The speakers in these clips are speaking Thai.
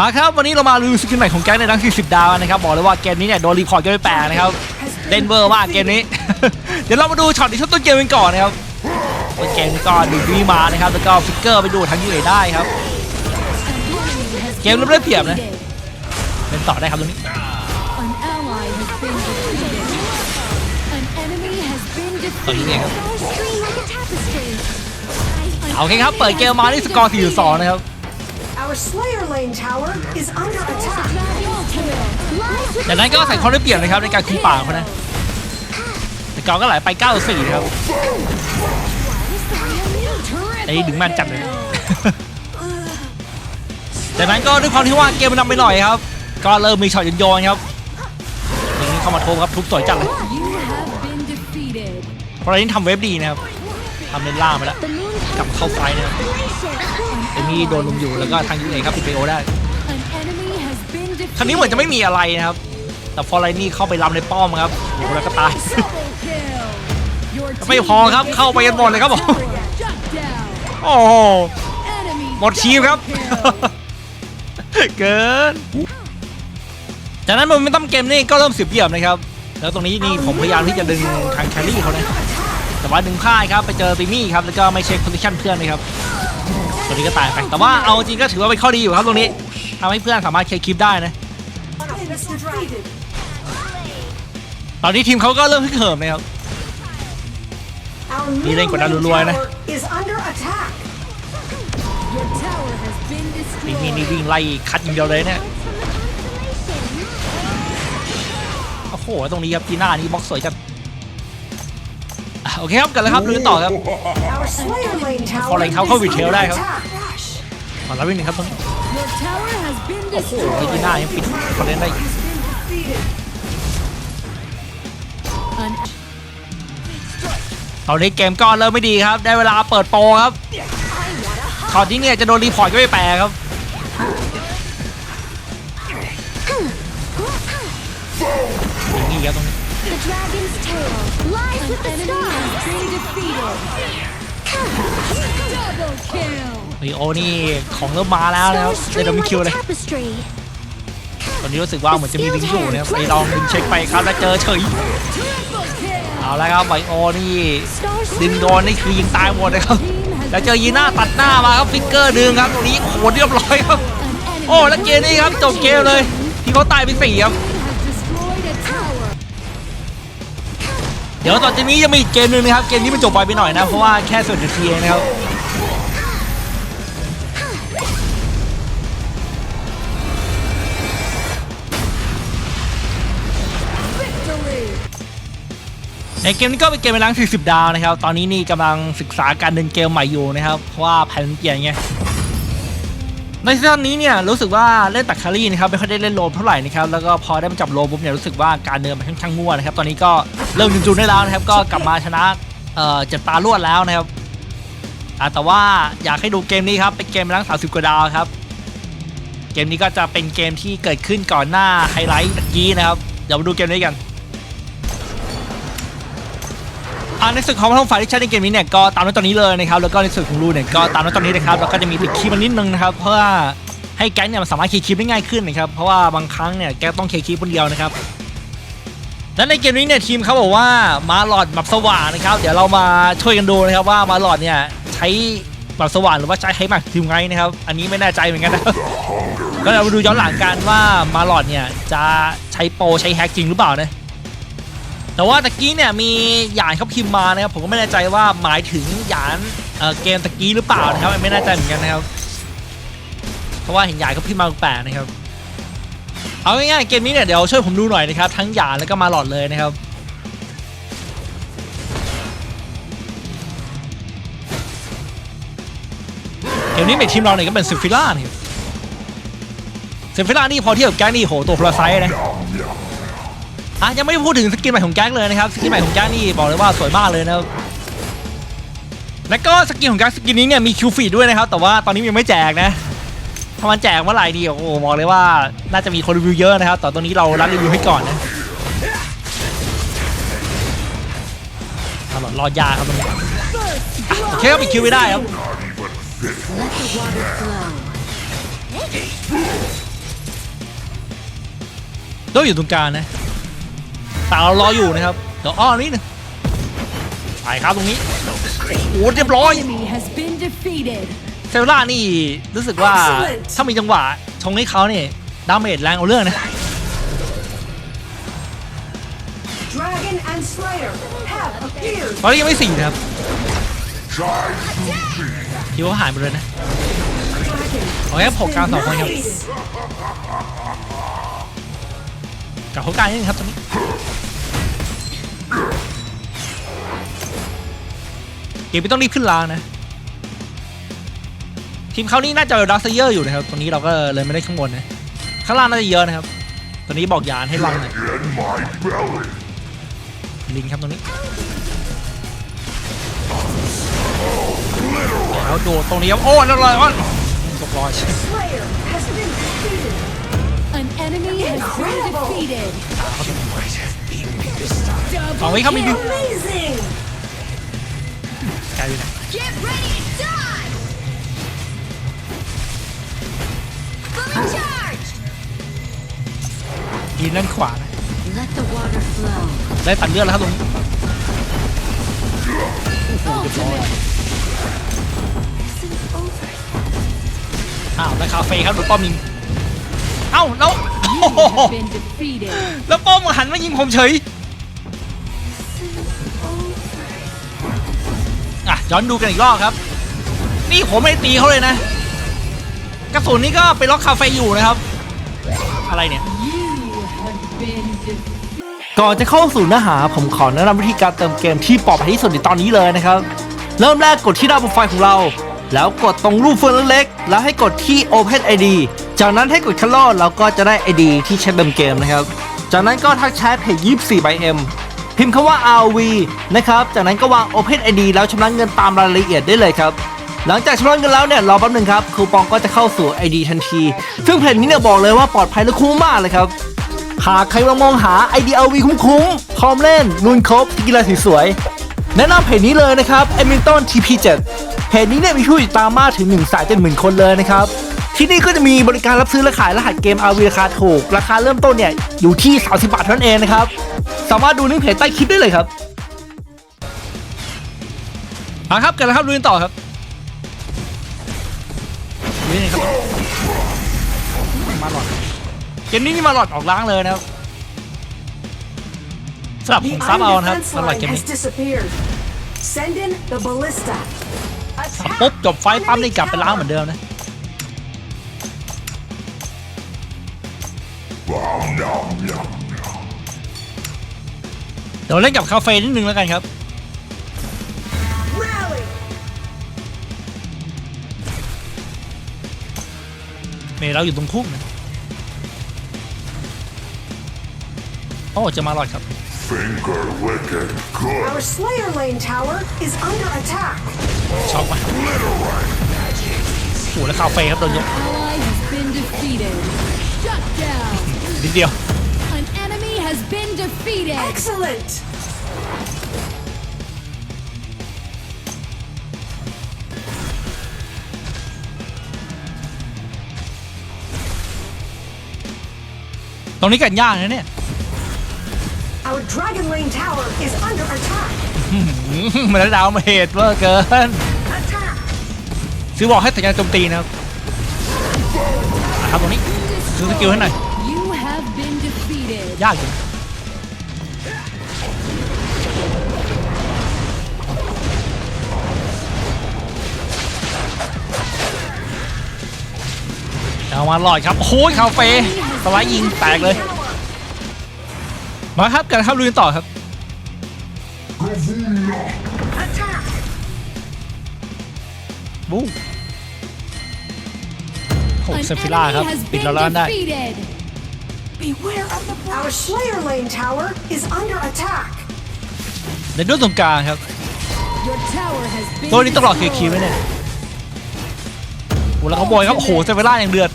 มาครับวันนี้เรามารีวิวสกินใหม่ของแก๊งในทั้ง40 ดาวนะครับบอกเลยว่าเกมนี้เนี่ยโดนรีพอร์ตกันไปแปลนะครับเล่นเวอร์มากเกมนี้ เดี๋ยวเรามาดูช็อตในช่วงต้นเกมกันก่อนนะครับต้นเกมนี้ก็ดูดีมานะครับแล้วก็ฟิกเกอร์ไปดูทางยูเอได้ครับ เกมเริ่มได้เปรียบนะเป็นต่อได้ครับตรงนี้ตรงนี้เองครับเอาโอเคครับเปิดเกมมาที่สกอร์4-2นะครับ Our Slayer Lane tower is under attack. Dragon tail. Lies with จากนั้นก็ใส่ความได้เปรียบนะครับในการคุมป่าเขานะแต่กอก็ไหลไป 9-4นะครับไอ้ดึงมันจัดเลยจากนั้นก็ด้วยความที่ว่าเกมมันนำไปหน่อยครับ ก็เริ่มมีช็อตโยนๆครับอย่างนี้เข้ามาโทมครับทุบสวยจัดเลย You have been defeated. เพราะอะไรนี่ทำเว็บดีนะครับทำเลนล่างไปแล้ว The moon กลับมาเข้าไฟนะครับเอ มี่โดนลุมอยู่แล้วก็ทางยูเอครับปิดไปโอได้ An enemy has been defeated. ครั้งนี้เหมือนจะไม่มีอะไรนะครับ แต่ฟอร์ไรนี่เข้าไปล้ำในป้อมครับโอ้โหแล้วก็ตาย Double kill. Your ไม่พอครับเข้าไปกันหมดเลยครับผม Shut down. โอ้โห Enemy หมดชีพครับ kill. เกิน จากนั้นโมเมนตัมเกมนี่ก็เริ่มเสียเปรียบนะครับ แล้วตรงนี้นี่ผมพยายามที่จะดึงทางแครี่เขานะแต่ว่าดึงพลาดครับไปเจอติมี่ครับแล้วก็ไม่เช็คโพซิชันเพื่อนเลยครับ ตรงนี้ก็ตายไปแต่ว่าเอาจริงก็ถือว่าเป็นข้อดีอยู่ครับตรงนี้ทำให้เพื่อนสามารถเคลียร์คลิปได้นะตอนนี้ทีมเขาก็เริ่มฮึกเหิมนะครับ Our Đi lên middle của lane Đa Lua này. tower is under attack. Your tower has been ติมี่นี่วิ่งไล่คัดอย่างเดียวเลยเนี่ยโอ้โหตรงนี้ครับจีน่านี่บล็อกสวยจัด โอเคครับกันแล้วครับลุยต่อครับ Our Slayer Lane tower พอแรงเข้าเข้า is วิดเทล under ได้ครับ attack. ขอรับวิ่งหนึ่งครับตรงนี้ Your tower has been โอ้โหไอ้จี destroyed. น่ายังปิดคอนเทนต์ได้อีก Defeated. An ตอนนี้เกมก็เริ่มไม่ดีครับ ได้เวลาเปิดโปรครับคราวนี้เนี่ยจะโดนรีพอร์ตก็ไม่แปลครับอย่างนี้ครับตรงนี้ The dragon's tail lies with the enemy has been defeated. Double kill. วีโอนี่ของเริ่มมาแล้วนะครับได้ดมิคิวเลย tapestry. ตอนนี้รู้สึกว่าเหมือนจะมีลิงก์อยู่นะครับไปลองดึงเช็คไปครับแล้วเจอเฉย Triple kill. เอาแล้วครับไบโอนี่ Star ดึงโดนนี่คือยิงตายหมดเลยครับแล้วเจอยีน่าตัดหน้ามาครับฟิกเกอร์ดึงครับตรงนี้โอ้โหเรียบร้อยครับโอ้แล้วเกมนี้ครับจบเกมเลย ที่เขาตายไปสี่ครับ ดี๋ยวตอนนี้ยังมีอีกเกมหนึ่งนะครับ เกมนี้มันจบไปไปหน่อยนะ เพราะว่าแค่ส่วนนาทีเองนะครับในเกมนี้ก็เป็นเกมในรัง40 ดาวนะครับ ตอนนี้นี่กำลังศึกษาการเดินเกมใหม่อยู่นะครับ เพราะว่าแผนเปลี่ยนไง ในซีซั่นนี้เนี่ยรู้สึกว่าเล่นตักคารีนะครับไม่ค่อยได้เล่นโลมเท่าไหร่นะครับแล้วก็พอได้มาจับโลมปุ๊บเนี่ยรู้สึกว่าการเดินมันค่อนข้างมั่วนะครับตอนนี้ก็เริ่มจุนๆได้แล้วนะครับก็กลับมาชนะเอ่อเจ็ดตารวดแล้วนะครับแต่ว่าอยากให้ดูเกมนี้ครับเป็นเกมรัง30กว่าดาวครับเกมนี้ก็จะเป็นเกมที่เกิดขึ้นก่อนหน้าไฮไลท์ตะกี้นะครับเดี๋ยวมาดูเกมนี้กันาในส่วนของพัดลมไฟที่ใช้ในเกมนี้เนี่ยก็ตามนั้นตอนนี้เลยนะครับแล้วก็ในส่วนของรูเนี่ยก็ตามนั้นตอนนี้นะครับแล้วก็จะมีติดคีย์มันนิดนึงนะครับ เพื่อให้แก๊งเนี่ยมันสามารถเคลียร์คีย์ได้ง่ายขึ้นนะครับเพราะว่าบางครั้งเนี่ยแก๊งต้องเคลียร์คีย์คนเดียวนะครับและในเกมนี้เนี่ยทีมเขาบอกว่ามาหลอดแบบสว่างนะครับ เดี๋ยวเรามาช่วยกันดูนะครับว่ามาหลอดเนี่ยใช้แบบสว่างหรือว่าใช้ให้แบบทีมไงนะครับ อันนี้ไม่แน่ใจเหมือนกันนะครับก็เดี๋ยวมาดูย้อนหลังกันว่ามาหลอดเนี่ยจะใช้โปรใช้แฮกจริงหรือเปล่านะ แต่ว่าตะกี้เนี่ยมีหยานเขาพิมพ์มานะครับผมก็ไม่แน่ใจว่าหมายถึงหยานเออเกมตะกี้หรือเปล่านะครับไม่แน่ใจเหมือนกันนะครับเพราะว่าเห็นหยานเขาพิมพ์มาแปลกนะครับเอาง่ายๆเกมนี้เนี่ยเดี๋ยวช่วยผมดูหน่อยนะครับทั้งหยานแล้วก็มาหลอดเลยนะครับเกมนี้เป็นทีมเราเนี่ยก็เป็นซิฟิล่าเนี่ยซิฟิล่านี่พอเทียบกับแก๊งนี่โหตัวพลาไซส์นะ อะยังไม่พูดถึงสกินใหม่ของแก๊งเลยนะครับสกินใหม่ของแก๊งนี่บอกเลยว่าสวยมากเลยนะครับแล้วก็สกินของแก๊งสกินนี้เนี่ยมีคิวฟีดด้วยนะครับแต่ว่าตอนนี้ยังไม่แจกนะถ้ามันแจกเมื่อไหร่ดีโอ้โหบอกเลยว่าน่าจะมีคนรีวิวเยอะนะครับแต่ตอนนี้เรารับรีวิวให้ก่อนนะตลอดรอยาครับตรงนี้โอเคครับอีกคิวไม่ได้ครับต้องอยู่ตรงกลางนะ แต่เรารออยู่นะครับเดี๋ยวอ้อนิดนึงไปครับตรงนี้โอ้เรียบร้อย Enemy has been defeated. เซลล่านี่รู้สึกว่า Excellent ถ้ามีจังหวะชงให้เขาเนี่ยดาเมจแรงเอาเรื่องนะ Dragon and Slayer have appeared. ตอนนี้ยังไม่สี่นะครับคิดว่าหายไปเลยนะ Dragon เอาแค่หกกลางสองคนครับ defeated. กับเขากลางนิดนึงครับตอนนี้เกมไม่ต้องรีบขึ้นลางนะ ทีมเขานี่น่าจะดักเซเยอร์อยู่นะครับตรงนี้เราก็เลยไม่ได้ข้างบนนะข้างล่างน่าจะเยอะนะครับตอนนี้บอกยานให้ลังหน่อยลิงครับตรงนี้แล้วโดดตรงนี้ครับโอ้แล้วลอยอ้อนตกลอย enemy has been Incredible. defeated. สองวิครับมีบิว Amazing. ไกลอยู่นะ Get ready to die. Fully charged. ยืนด้านขวานะ Let the water flow. ได้ตัดเลือดแล้วครับตรงนี้ Ultimate. อ้าวแล้วคาเฟ่ครับโดนป้อมยิงเอ้าแล้ว แล้วป้อมหันมายิงผมเฉยอะย้อนดูกันอีกรอบครับ นี่ผมไม่ตีเขาเลยนะ กระสุนนี่ก็ไปล็อกคาเฟ่อยู่นะครับ อะไรเนี่ยก่อนจะเข้าสู่เนื้อหาผมขอแนะนำวิธีการเติมเกมที่ปลอดภัยที่สุดในตอนนี้เลยนะครับ เริ่มแรกกดที่หน้าโปรไฟล์ของเรา แล้วกดตรงรูปเฟืองเล็กๆแล้วให้กดที่ Open ID จากนั้นให้กดคัลลเราก็จะได้ ID ที่ใช้เติมเกมนะครับ จากนั้นก็ทักแชทเพจ24 by M พิมพ์คำว่า RV นะครับ จากนั้นก็วาง Open ID แล้วชำระเงินตามรายละเอียดได้เลยครับ หลังจากชำระเงินแล้วเนี่ยรอแป๊บหนึงครับคูปองก็จะเข้าสู่ ID ทันที ซึ่งเพจนี้เนี่ยบอกเลยว่าปลอดภัยและคุ้มมากเลยครับ หากใครมามองหา IDLV คุ้มๆพร้อมเล่นลุนครบกีฬาสวยๆแนะนำเพจนี้เลยนะครับ e m i l t o n TP7 เพจนี้เนี่ยมีผู้ติดตามมากถึง1นึ่งแสนเจ็ดหมื่นคนเลยนะครับ ที่นี่ก็จะมีบริการรับซื้อและขายรหัสเกม RV ราคาถูก ราคาเริ่มต้นเนี่ยอยู่ที่ 30 บาทเท่านั้นเองนะครับ สามารถดูลิงก์เพจใต้คลิปได้เลยครับมาครับกันแล้วครับลุยกันต่อครับลุยนี่ครับมาหลอดเกมนี้นี่มาหลอดออกล้างเลยนะครับสำหรับผ The มซับเอา iron นะครับ defense สำหรับ line เกมนี้ has disappeared. Send in the ballista. ปุ๊บจบไฟต์ปั๊มนี่กลับไปล้างเหมือนเดิมนะ เดี๋ยวเล่นกับคาเฟ่นิดนึงแล้วกันครับ Rally. เมย์เราอยู่ตรงพุ่มนะโอ้จะมาหลอดครับ Finger wicked good. Our Slayer Lane tower is under attack. ช็อกมาโอ้โหแล้วคาเฟ่ครับโดนยก Ally has been defeated. Shut down. นิดเดียว An enemy has been defeated. Excellent. ตรงนี้กันยากนะเนี่ย Our Dragon Lane tower is under attack. มันได้ดาวมาเหตุเวอร์เกิน Attack. ซื้อบอกให้สัญญาณโจมตีนะครับนะครับตรงนี้ซื้อสกิลให้หน่อย ยากอยู่เอามาหลอดครับโอ้โหคาเฟ่สไลด์ยิงแตกเลย มาครับกันครับลุยต่อครับบู๊โอ้เซฟิล่าครับ ปิดราแล้วได้ defeated. Beware of the Our Slayer Lane tower is under attack. ในด้วยตรงกลางครับ Your tower has been ตัวนี้ต้องรอเคลียร์คิว destroyed. ไว้เนี่ยโอ้แล้วเขาบอยครับโอ้โหเซเวล่าอย่างเดือด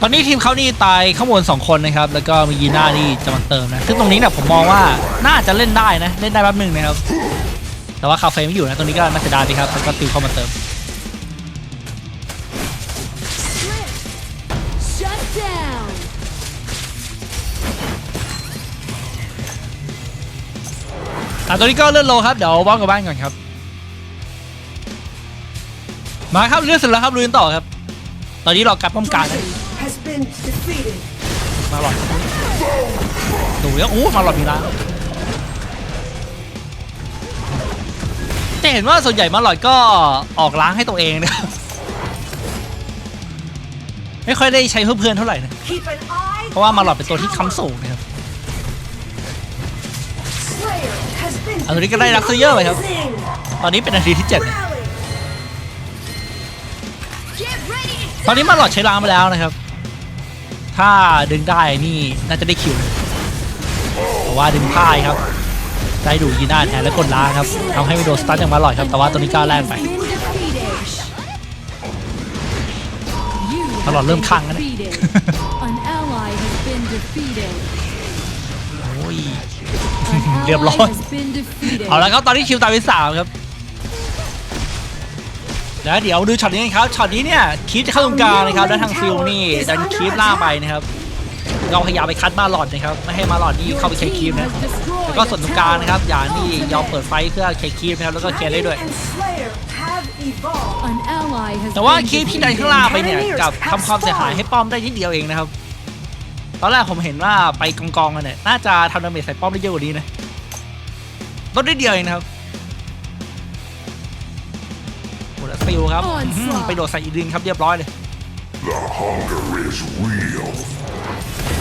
ตอนนี้ทีมเขานี่ตายข้างบนสองคนนะครับ แล้วก็มียีน่านี่จะมาเติมนะ ซึ่งตรงนี้เนี่ยผมมองว่าน่าจะเล่นได้นะ เล่นได้แป๊บหนึงนะครับ แต่ว่าคาเฟ่ไม่อยู่นะ ตรงนี้ก็น่าจะได้ดีครับแล้วก็ติวเข้ามาเติม อะตอนนี้ก็เลื่อนโลครับ เดี๋ยววางกับบ้านก่อนครับ มาครับเลื่อนเสร็จแล้วครับลุยกันต่อครับ ตอนนี้เรากลับป้อมกลางนะมาหลอดครับดูแล้วโอ้มาหลอดมีแล้างจะเห็นว่าส่วนใหญ่มาหลอดก็ออกล้างให้ตัวเองนะครับไม่ค่อยได้ใช้เพื่อนเท่าไหร่นะเพราะว่ามาหลอดเป็นตัวที่ค้ำสูงนะครับ อันนี้ก็ได้รักเซเยอะไปครับ ตอนนี้เป็นนาทีที่เจ็ดตอนนี้มาหลอดใช้ล้างไปแล้วนะครับ ถ้าดึงได้นี่น่าจะได้คิวแต่ว่าดึงพ่ายครับได้ดูยีน่าแทนและกดล้างครับทำให้ไม่โดนสตันอย่างมาหลอดครับแต่ว่าตัวนี้ก็แลกไปตลอดเริ่มคังแล้วนะโอ้ย เรียบร้อย ally has been defeated. เอาละครับตอนนี้คิวตามไปสามครับแล้วเดี๋ยวดูช็อตนี้กันครับช็อตนี้เนี่ยคีฟจะเข้าตรงกลางนะครับแล้วทางฟิลนี่ดันคีฟล่างไปนะครับเราพยายามไปคัดมาหลอดนะครับไม่ให้มาหลอดนี่ Your เข้าไปเคลียร์คีฟ team นะ has destroyed แล้วก็ส่วนตรงกลางนะครับอย่านี่ Double kill ยอมเปิดไฟเพื่อเคลียร์คีฟนะครับแล้วก็เคลียร์ได้ด้วย Dragon and Slayer have evolved. An ally has แต่ว่า been คีฟที่ดัน defeated. ข้างล่างไปเนี่ยกลับทำความเสียหายให้ป้อมได้นิดเดียวเองนะครับ ตอนแรกผมเห็นว่าไปกองกองๆกันเนี่ยน่าจะทำดาเมจใส่ป้อมได้เยอะกว่านี้นะลดได้เดียวเองนะครับโอ้แล้วฟิลครับอื้อหือไปโดดใส่อีดินครับเรียบร้อยเลย The hunger is real.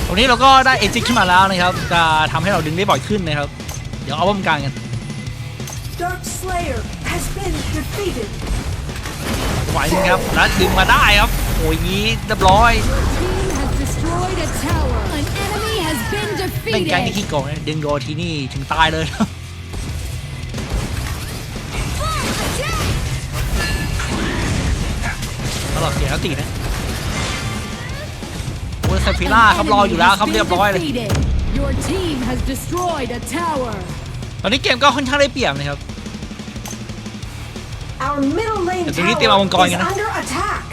ตรงนี้เราก็ได้เอจิกขึ้นมาแล้วนะครับ จะทำให้เราดึงได้บ่อยขึ้นนะครับ เดี๋ยวเอาป้อมกลางกัน Dark Slayer has been defeated. ไหวนึงครับแล้วดึงมาได้ครับโอ้ยงี้เรียบร้อย Team has destroyed a tower. An enemy has been เล่นแก๊งนี่ defeated. ขี้โกงนะดึงโดนทีนี่ถึงตายเลยครับตลอดเสียสตินะโอ้ยเซฟิล่าครับรออยู่แล้วครับเรียบร้อยเลย Defeated. Your team has destroyed a tower. ตอนนี้เกมก็ค่อนข้างได้เปรียบนะครับ Our middle lane แต่ตร tower งนี้เตรียมเอามังกร is กันนะ under attack.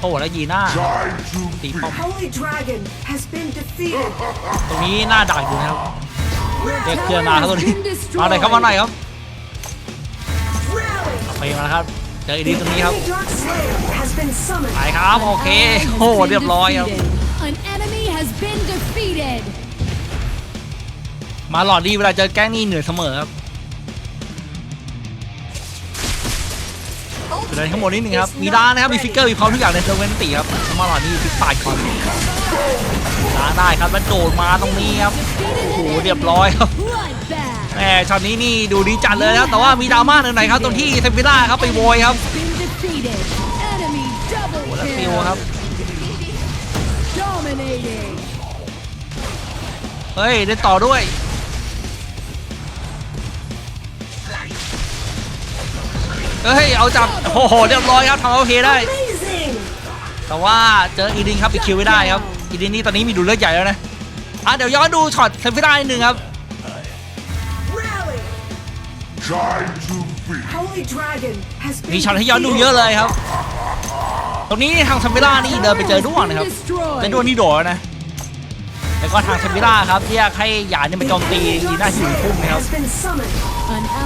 โอ้แล้วยีน่า Time to ตีป้อม Holy Dragon has been defeated. ตรงนี้หน้าด่าอยู่นะครับเรียก Rally. เพื่อนมาครับตรงนี้มาหน่อยครับมาหน่อยครับ Rally. ไปมาแล้วครับเจออีดีตรงนี้ครับ Enemy Dark Slayer has been ไป summoned. ครับโอเคโอ้โหเรียบร้อยครับ An enemy has been defeated. มาหลอดดีเวลาเจอแกล้งนี่เหนื่อยเสมอครับ เดินข้างบนนิดนึงครับ มีด้านนะครับ มีฟิกเกอร์ มีพร้อมทุกอย่างในเทอร์เวนตีครับมาหลอดนี่ฟิกปาดก่อนล้างได้ครับแล้วโดดมาตรงนี้ครับ โอ้โห เรียบร้อยครับ Bloodbath. แหมช็อตนี้นี่ดูดีจัดเลยนะครับแต่ว่ามีดราม่าหน่อยๆครับ ตรงที่เซฟิล่าครับไปโวยครับ Been defeated. Enemy โอ้ double แล้วฟิว kill. ครับ Dominating. เฮ้ย ได้ต่อด้วย เฮ้ย เอาจับ โอ้โห เรียบร้อยครับทำเอาเพได้ แต่ว่าเจออีดินครับไปคิวไม่ได้ครับ อีดินนี่ตอนนี้มีดูเลือดใหญ่แล้วนะ อะเดี๋ยวย้อนดูช็อตเซฟิล่านิดนึงครับ มีช็อตให้ย้อนดูเยอะเลยครับ ตรงนี้ทางเซฟิล่านี่เดินไปเจอด้วงนะครับเป็นด้วงนี่โดดแล้วนะ แล้วก็ทางเซฟิล่าครับเรียกให้หยาเนี่ยไปโจมตีอีน่าหิวพุ่มนะครับ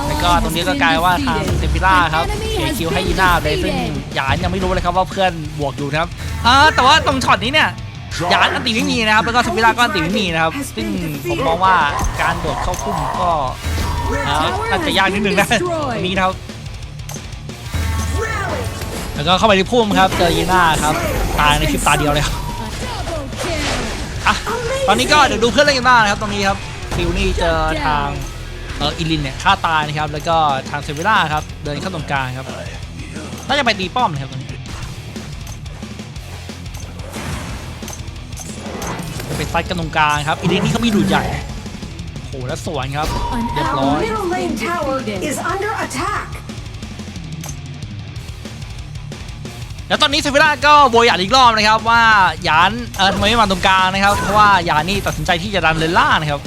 แล้วก็ตรงนี้ก็กลายว่าทางเซฟิล่าครับเขียคิวให้ยีน่าเลยซึ่งหยานยังไม่รู้เลยครับว่าเพื่อนบวกอยู่นะครับอ่าแต่ว่าตรงช็อตนี้เนี่ยหยานอันติไม่มีนะครับแล้วก็เซฟิล่าก็อันติไม่มีนะครับซึ่งผมมองว่าการโดดเข้าพุ่มก็อาน่าจะยากนิดนึงนะตรงนี้นะครับแล้วก็เข้าไปที่พุ่มครับเจอยีน่าครับตายในคลิปตาเดียวเลยครับ ตอนนี้ก็เดี๋ยวดูเพื่อนเล่นกันบ้างนะครับตรงนี้ครับฟิวนี่เจอทางเอออิลินเนี่ยฆ่าตายนะครับแล้วก็ทางเซฟิล่าครับเดินเข้าตรงกลางครับน่าจะไปตีป้อมนะครับตรงนี้จะไปฟัดกันตรงกลางครับอิลินนี่เขามีดูดใหญ่โอ้โหแล้วสวนครับ An เรียบร้อ Our ย แล้วตอนนี้เซฟิล่าก็โวยหยานอีกรอบนะครับว่าหยานเออทำไมไม่มาตรงกลางนะครับเพราะว่าหยานนี่ตัดสินใจที่จะดันเลนล่างนะครับ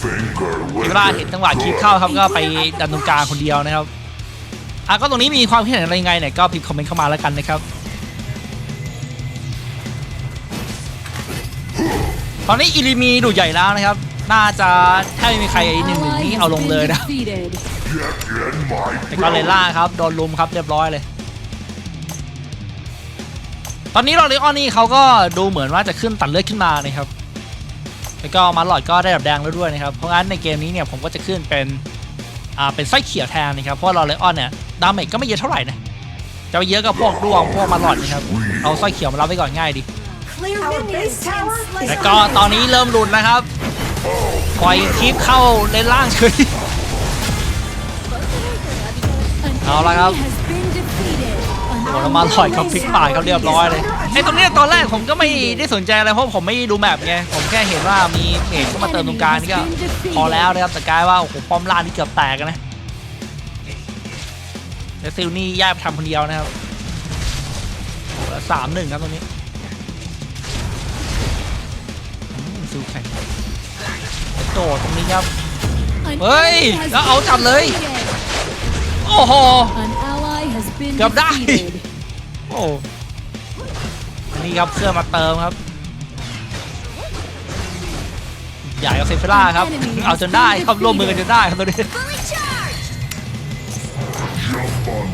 Finger เซฟิล่าเห็นจังหวะคลิปเข้าครับก็ไปดันตรงกลางคนเดียวนะครับอะก็ตรงนี้มีความคิดเห็นอะไรยังไงเนี่ยก็พิมพ์คอมเมนต์เข้ามาแล้วกันนะครับตอนนี้อิริมีดูใหญ่แล้วนะครับ น่าจะแทบไม่มีใครหนึ่งหนึ่ง Ally นี้ has เอาลง been เลยนะ defeated. Get in my แต่ก็เลล่าครับโดนลุมครับเรียบร้อยเลย ตอนนี้ลอริออนนี่เขาก็ดูเหมือนว่าจะขึ้นตัดเลือดขึ้นมานะครับแล้วก็มาหลอดก็ได้แบบแดงแล้วด้วยนะครับ เพราะงั้นในเกมนี้เนี่ยผมก็จะขึ้นเป็นอ่าเป็นไส้เขียวแทนนะครับเพราะลอริออนเนี่ยดาเมจก็ไม่เยอะเท่าไหร่นะจะไปเยอะกับพวกดวงพวกมาหลอดนะครับเอาไส้เขียวมารับไว้ก่อนง่ายดี Clear Our base tower is แล้วก็ตอนนี้เริ่มหลุดนะครับปล่อยคลิปเข้าในล่างเฉย An เอาละครับ โอ้แล้วมาลอยเขาพลิกป่ายเขาเรียบร้อยเลยไอ้ตรงเนี้ยตอนแรกผมก็ไม่ได้สนใจอะไรเพราะผมไม่ดูแมปไงผมแค่เห็นว่ามีเมจเข้ามาเติมตรงกลางนี่ก็พอแล้วนะครับแต่กลายว่าโอ้โหป้อมล่างนี่เกือบแตกนะแล้วซิลนี่แยกไปทำคนเดียวนะครับสามหนึ่งครับตรงนี้ซิลแข่งโดดตรงนี้ครับเฮ้ยแล้วเอาจัดเลยโอ้โห An ally has been เกือบได้ defeated. โอ้อันนี้ครับเครื่องมาเติมครับ ใหญ่กับเซฟเฟล่าครับ เอาจนได้ครับร่วมมือกันจนได้ครับตอนนี้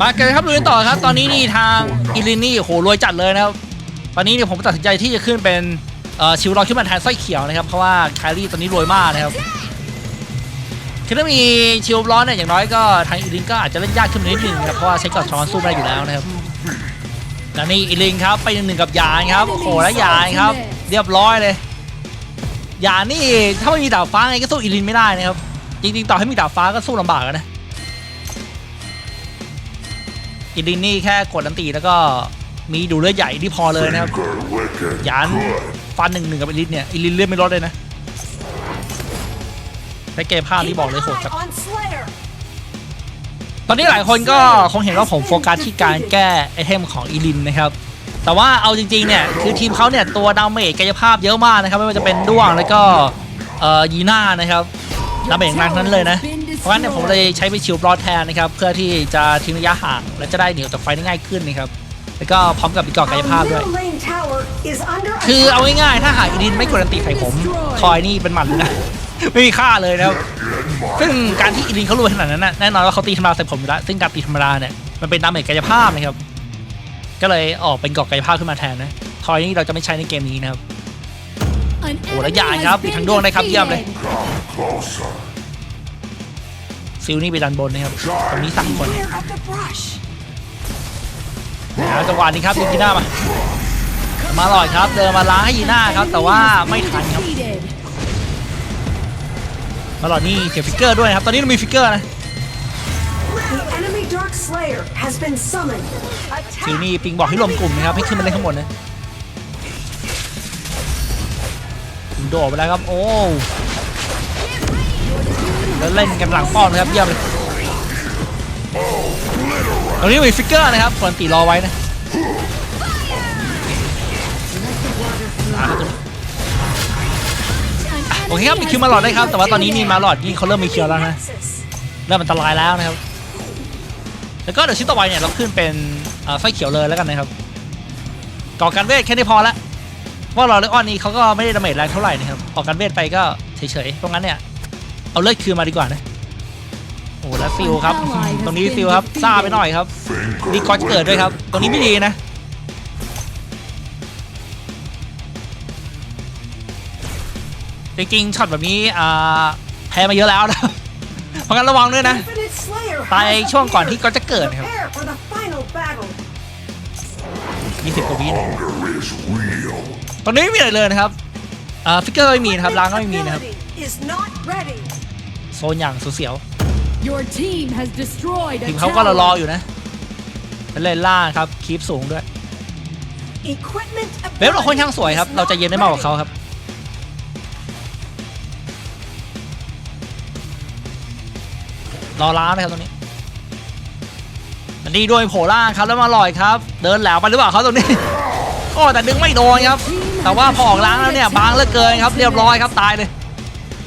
มากันเลยครับลุยกันต่อครับ ตอนนี้นี่ทางอิลินนี่โอ้โหรวยจัดเลยนะครับ ตอนนี้เนี่ยผมตัดสินใจที่จะขึ้นเป็นเอ่อชิวรอขึ้นมาแทนสร้อยเขียวนะครับ เพราะว่าแครี่ตอนนี้รวยมากนะครับ คือถ้ามีชิวร้อนเนี่ยอย่างน้อยก็ทางอิลินก็อาจจะเล่นยากขึ้นนิดนึงนะครับเพราะว่าใช้กอดช้อนสู้ไม่ได้อยู่แล้วนะครับแล้วนี่อิลินครับไปหนึ่งหนึ่งกับยานครับโอ้โหแล้วยานครับ เรียบร้อยเลยยานนี่ถ้าไม่มีดาบฟ้าไงก็สู้อิลินไม่ได้นะครับจริงๆต่อให้มีดาบฟ้าก็สู้ลำบากนะอิลินนี่แค่กดอันตีแล้วก็มีดูเลือดใหญ่ที่พอเลยนะครับยานฟันหนึ่งหนึ่งกับอิลินเนี่ยอิลินเลือดไม่ลดเลยนะ ในเกมภาพนี้บอกเลยโหดจัด on Slayer. ตอนนี้หลายคนก็คงเห็นว่าผมโฟกัสที่การแก้ไอเทมของอีลินนะครับ แต่ว่าเอาจริงๆเนี่ยคือทีมเขาเนี่ยตัวดาเมจกายภาพเยอะมากนะครับ ไม่ว่าจะเป็นด้วงแล้วก็เอ่อยีน่านะครับดาเมจหนักนั้นเลยนะ เพราะงั้นเนี่ยผมเลยใช้ไปชิลบลอดแทนนะครับ เพื่อที่จะทิ้งระยะห่างและจะได้เหนียวจากไฟได้ง่ายขึ้นนะครับแล้วก็พร้อมกับอีกเกาะกาย Our ภาพด้วย middle lane tower is under คือ attack. เอาง่ายๆถ้าหากอีลินไม่กดอันติใส่ผมทอยนี่เป็นหมันเลยนะ ไม่มีค่าเลยนะครับ ซึ่งการที่อีลินเขารวยขนาดนั้นนะแน่นอนว่าเขาตีธรรมดาใส่ผมอยู่แล้ว ซึ่งการตีธรรมดาเนี่ยมันเป็นดาเมจกายภาพนะครับ ก็เลยออกเป็นกาะกายภาพขึ้นมาแทนนะ ทอยนี่เราจะไม่ใช้ในเกมนี้นะครับ โอ้และยานครับตีทั้งดวงได้ครับเยี่ยมเลยซิลนี่ไปดันบนนะครับตรงนี้สามคนนะจังหวะนี้ครับดูยีน่ามา มาลอดครับ เดินมาล้างให้ยีน่าครับ แต่ว่าไม่ทันครับ Defeated. มาหลอดนี่เสียฟิกเกอร์ด้วยนะครับ ตอนนี้เรามีฟิกเกอร์นะ The enemy Dark Slayer has been summoned. ซิล Attack. นี่ปิงบอกให้รวมกลุ่มนะครับ ให้ขึ้นมาเล่นข้างบนนะโดดไปแล้วครับ โอ้แล้วเล่นกันหลังป้อมนะครับ เยี่ยมเลยตรงนี้มีฟิกเกอร์นะครับควรตีรอไว้นะ อ่าครับตรงนี้ An โอเคครับมีคิวมาหลอดได้ครับ แต่ว่าตอนนี้มีมาหลอดนี่เขาเริ่มมีคิวแล้วนะเริ่มอันตรายแล้วนะครับ แล้วก็เดี๋ยวชิ้นต่อไปเนี่ยเราขึ้นเป็นอ่อไฟเขียวเลยแล้วกันนะครับก่อการเวทแค่นี้พอละเพราะเราเลออนนี่เขาก็ไม่ได้ดาเมจแรงเท่าไหร่นะครับออกการเวทไปก็เฉยๆเพราะงั้นเนี่ยเอาเลือดคืนมาดีกว่านะโอ้แล้วซิลครับ ตรงนี้ซิลครับซ่าไปหน่อยครับ Finger นี่ก็จะเกิดด้วยครับ ตรงนี้ไม่ดีนะ จริงๆช็อตแบบนี้อ่าแพ้มาเยอะแล้วนะเพราะงั้นระวังด้วยนะ Infinite Slayer ไป has ช่วงก่อน appeared. ที่ก็จะเกิดนะครับ Prepare for the final battle. 20กว่าวินะ Hunger is real. ตอนนี้ไม่มีอะไรเลยนะครับอ่าฟิกเกอร์ไม่มีนะครับล้างก็ไม่มีนะครับ Ability is not ready. โซนอย่างเสียว Your team has destroyed ๆ a ทีมเขาก็รอ tower. ๆอยู่นะเป็นเล่นล่างครับคีปสูงด้วย Equipment เว็บเราค่อนข้างสวยครับ เราจะเย็นได้มากกว่าเขาครับ รอล้างนะครับตรงนี้มันดีด้วยโผล่ล่างครับแล้วมาลอยครับ เดินแหลวไปหรือเปล่าเขาตรงนี้โอ้แต่ดึงไม่โดนครับ แต่ว่าพอออกล้างแล้วเนี่ยบางเหลือเกินครับ เรียบร้อยครับตายเลย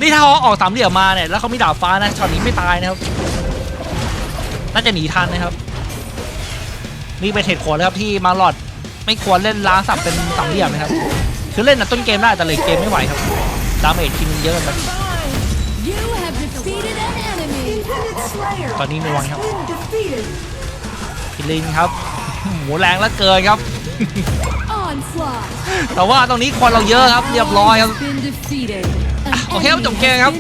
นี่ถ้าเขาออกสามเหลี่ยมมาเนี่ยแล้วเขามีดาบฟ้านะช็อตนี้ไม่ตายนะครับน่าจะหนีทันนะครับ นี่เป็นเหตุผลครับที่มาหลอดไม่ควรเล่นล้างสับเป็นสามเหลี่ยมนะครับ คือเล่นนะต้นเกมได้แต่เลยเกมไม่ไหวครับดาเมจทีมเยอะแบบ ตอนนี้ในวังครับพิลินครับ หมูแรงแล้วเกินครับ แต่ว่าตรงนี้ควนเราเยอะครับเรียบร้อยครับโอเคจบเกมครับ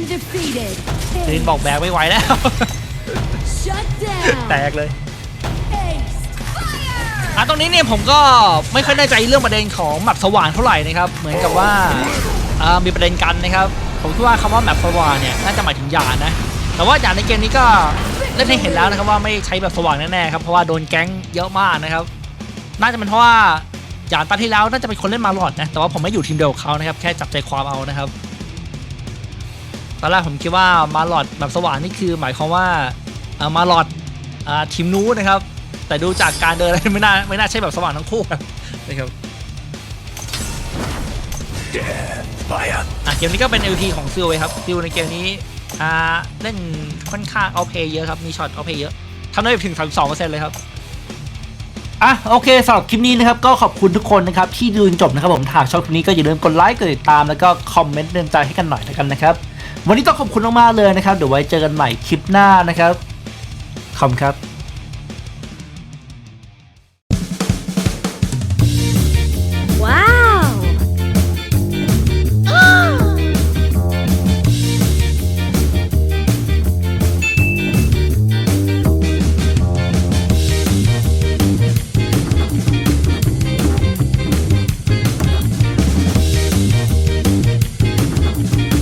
พิลินบอกแบกไม่ไหวแล้วแตกเลยอะตรงนี้เนี่ยผมก็ไม่ค่อยแน่ใจเรื่องประเด็นของแมปสว่างเท่าไหร่นะครับ เหมือนกับว่ามีประเด็นกันนะครับ ผมคิดว่าคำว่าแมปสว่างเนี่ยน่าจะหมายถึงยานนะ แต่ว่าอย่างในเกมนี้ก็เล่นให้เห็นแล้วนะครับว่าไม่ใช้แบบสว่างแน่ๆครับเพราะว่าโดนแก๊งเยอะมากนะครับ น่าจะเป็นเพราะว่าอย่างตอนที่แล้วน่าจะเป็นคนเล่นมาหลอดนะแต่ว่าผมไม่อยู่ทีมเดียวกับเขานะครับแค่จับใจความเอานะครับตอนแรกผมคิดว่ามาหลอดแบบสว่างนี่คือ หมายความว่าเอ่อมาหลอดอ่าทีมนู้นนะครับ แต่ดูจากการเดินไม่น่าไม่น่าใช่แบบสว่างทั้งคู่ครับนะครับอะเกมนี้ก็เป็น LP ของซิลเว้ยครับซิลในเกมนี้ อ่าเล่นค่อนข้างเอาเพย์เยอะครับ มีช็อตเอาเพย์เยอะทำได้ถึง 32%เลยครับอะโอเคสำหรับคลิปนี้นะครับก็ขอบคุณทุกคนนะครับที่ดูจนจบนะครับผมหากชอบคลิปนี้ก็อย่าลืมกดไลค์กดติดตามแล้วก็คอมเมนต์เตือนใจให้กันหน่อยแล้วกันนะครับ วันนี้ต้องขอบคุณมากๆเลยนะครับ เดี๋ยวไว้เจอกันใหม่คลิปหน้านะครับขอบคุณครับ